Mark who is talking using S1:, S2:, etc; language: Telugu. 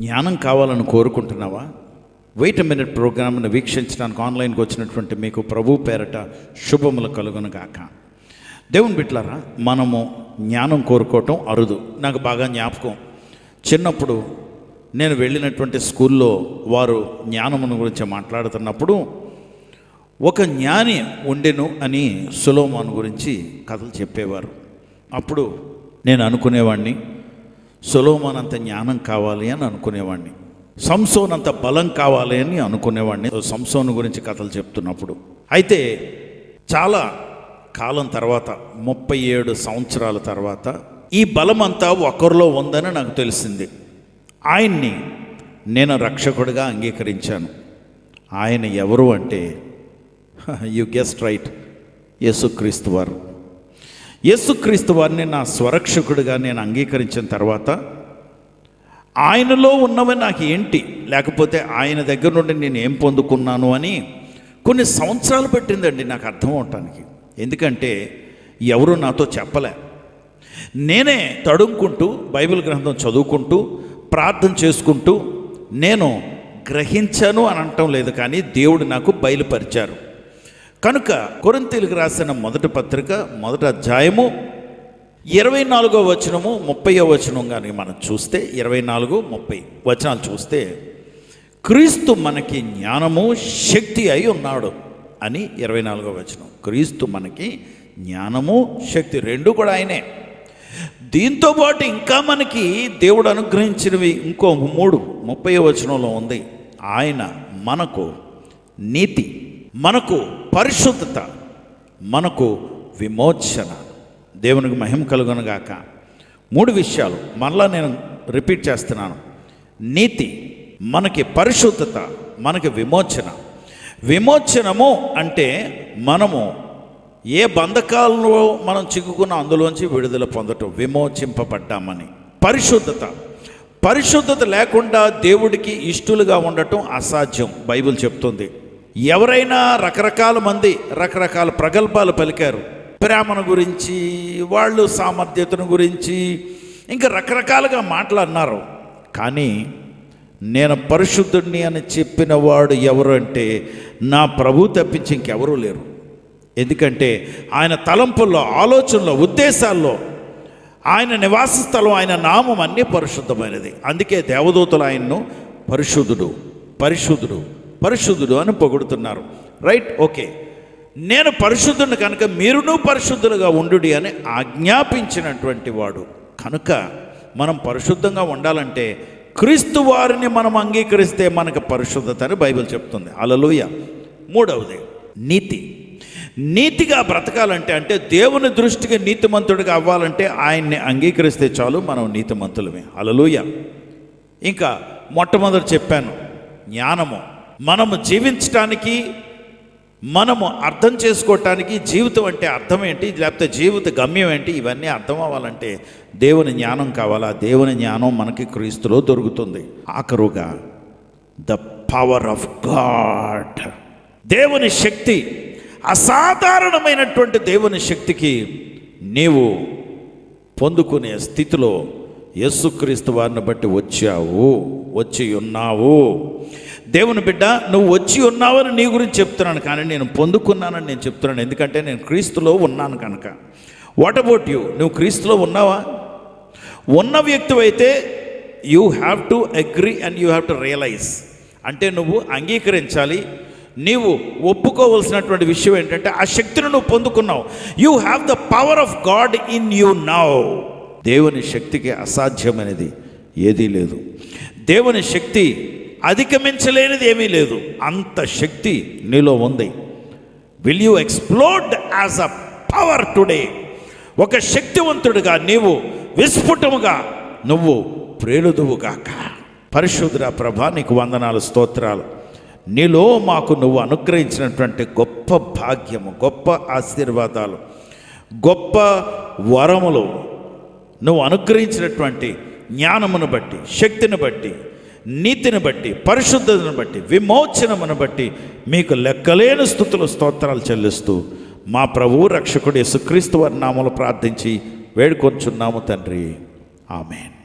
S1: జ్ఞానం కావాలని కోరుకుంటున్నావా? వెయిట్ మినిట్ ప్రోగ్రామ్ను వీక్షించడానికి ఆన్లైన్కి వచ్చినటువంటి మీకు ప్రభు పేరట శుభములు కలుగును గాక. దేవుని బిట్లారా మనము జ్ఞానం కోరుకోవటం అరుదు. నాకు బాగా జ్ఞాపకం. చిన్నప్పుడు నేను వెళ్ళినటువంటి స్కూల్లో వారు జ్ఞానమును గురించి మాట్లాడుతున్నప్పుడు ఒక జ్ఞాని ఉండెను అని సులోమాన్ గురించి కథలు చెప్పేవారు. అప్పుడు నేను అనుకునేవాడిని సులోమాన్ అంత జ్ఞానం కావాలి అని అనుకునేవాడిని సంసోన్ అంత బలం కావాలి అని అనుకునేవాడిని సంసోన్ గురించి కథలు చెప్తున్నప్పుడు. అయితే చాలా కాలం తర్వాత ముప్పై ఏడు సంవత్సరాల తర్వాత ఈ బలం అంతా ఒకరిలో ఉందని నాకు తెలిసింది. ఆయన్ని నేను రక్షకుడిగా అంగీకరించాను. ఆయన ఎవరు అంటే యు గెస్ట్ రైట్ యేసుక్రీస్తు వారు. యేసుక్రీస్తు వారిని నా స్వరక్షకుడిగా నేను అంగీకరించిన తర్వాత ఆయనలో ఉన్నవి నాకు ఏంటి? లేకపోతే ఆయన దగ్గర నుండి నేను ఏం పొందుకున్నాను అని కొన్ని సంవత్సరాలు పట్టిందండి నాకు అర్థం అవటానికి. ఎందుకంటే ఎవరు నాతో చెప్పలే. నేనే తడుముకుంటూ బైబిల్ గ్రంథం చదువుకుంటూ ప్రార్థన చేసుకుంటూ నేను గ్రహించాను అని అనటం లేదు కానీ దేవుడు నాకు బయలుపరిచారు. కనుక కొరంతీలకు రాసిన మొదటి పత్రిక మొదటి అధ్యాయము ఇరవై నాలుగో వచనము ముప్పయో వచనం కానీ మనం చూస్తే ఇరవై నాలుగు ముప్పై వచనాలు చూస్తే క్రీస్తు మనకి జ్ఞానము శక్తి అయి ఉన్నాడు అని ఇరవై నాలుగో వచనం. క్రీస్తు మనకి జ్ఞానము శక్తి రెండు కూడా ఆయనే. దీంతో పాటు ఇంకా మనకి దేవుడు అనుగ్రహించినవి ఇంకో మూడు ముప్పై వచనంలో ఉంది. ఆయన మనకు నీతి మనకు పరిశుద్ధత మనకు విమోచన. దేవునికి మహిమ కలుగునగాక మూడు విషయాలు మరలా నేను రిపీట్ చేస్తున్నాను. నీతి మనకి పరిశుద్ధత మనకి విమోచన. విమోచనము అంటే మనము ఏ బంధకాలలో మనం చిక్కుకున్న అందులోంచి విడుదల పొందటం విమోచింపబడ్డామని. పరిశుద్ధత. పరిశుద్ధత లేకుండా దేవుడికి ఇష్టలుగా ఉండటం అసాధ్యం బైబిల్ చెప్తుంది. ఎవరైనా రకరకాల మంది రకరకాల ప్రగల్భాలు పలికారు. ప్రేమను గురించి వాళ్ళు సామర్థ్యతను గురించి ఇంకా రకరకాలుగా మాట్లాడినారు. కానీ నేను పరిశుద్ధుడిని అని చెప్పిన వాడు ఎవరు అంటే నా ప్రభు తప్పించి ఇంకెవరూ లేరు. ఎందుకంటే ఆయన తలంపుల్లో ఆలోచనలో ఉద్దేశాల్లో ఆయన నివాస స్థలం ఆయన నామం అన్నీ పరిశుద్ధమైనది. అందుకే దేవదూతలు ఆయన్ను పరిశుద్ధుడు పరిశుద్ధుడు. పరిశుద్ధుడు అని పొగుడుతున్నారు. రైట్ ఓకే నేను పరిశుద్ధుని కనుక మీరును పరిశుద్ధులుగా ఉండు అని ఆజ్ఞాపించినటువంటి వాడు. కనుక మనం పరిశుద్ధంగా ఉండాలంటే క్రీస్తు వారిని మనం అంగీకరిస్తే మనకు పరిశుద్ధత అని బైబిల్ చెప్తుంది. అలలోయ మూడవది నీతి. నీతిగా బ్రతకాలంటే అంటే దేవుని దృష్టికి నీతిమంతుడిగా అవ్వాలంటే ఆయన్ని అంగీకరిస్తే చాలు మనం నీతిమంతులమే. అలలుయ ఇంకా మొట్టమొదటి చెప్పాను జ్ఞానము. మనము జీవించటానికి మనము అర్థం చేసుకోవటానికి జీవితం అంటే అర్థం ఏంటి? లేకపోతే జీవిత గమ్యం ఏంటి? ఇవన్నీ అర్థం అవ్వాలంటే దేవుని జ్ఞానం కావాలా? దేవుని జ్ఞానం మనకి క్రీస్తులో దొరుకుతుంది. ఆఖరుగా ద పవర్ ఆఫ్ గాడ్. దేవుని శక్తి అసాధారణమైనటువంటి దేవుని శక్తికి నీవు పొందుకునే స్థితిలో యేసుక్రీస్తు వారిని బట్టి వచ్చావు వచ్చి ఉన్నావు. దేవుని బిడ్డ నువ్వు వచ్చి ఉన్నావని నీ గురించి చెప్తున్నాను కానీ నేను పొందుకున్నానని నేను చెప్తున్నాను. ఎందుకంటే నేను క్రీస్తులో ఉన్నాను కనుక. వాట్ అబౌట్ యూ నువ్వు క్రీస్తులో ఉన్నావా? ఉన్న వ్యక్తివైతే you have to agree and you have to realise అంటే నువ్వు అంగీకరించాలి. నీవు ఒప్పుకోవలసినటువంటి విషయం ఏంటంటే ఆ శక్తిని నువ్వు పొందుకున్నావు. You have the power of God in you now దేవుని శక్తికి అసాధ్యమైనది ఏదీ లేదు. దేవుని శక్తి అధిగమించలేనిది ఏమీ లేదు. అంత శక్తి నీలో ఉంది. Will you explored as a power today ఒక శక్తివంతుడిగా నీవు విస్ఫుటముగా నువ్వు ప్రేలుదువుగాక పరిశుద్ర ప్రభా నీకు వందనాలు స్తోత్రాలు. నీలో మాకు నువ్వు అనుగ్రహించినటువంటి గొప్ప భాగ్యము గొప్ప ఆశీర్వాదాలు గొప్ప వరములు. నువ్వు అనుగ్రహించినటువంటి జ్ఞానమును బట్టి శక్తిని బట్టి నీతిని బట్టి పరిశుద్ధతను బట్టి విమోచనమును బట్టి మీకు లెక్కలేని స్థుతులు స్తోత్రాలు చెల్లిస్తూ మా ప్రభువు రక్షకుడు యేసుక్రీస్తు వారి నామలు ప్రార్థించి వేడుకొంచున్నాము తండ్రి. ఆమెన్.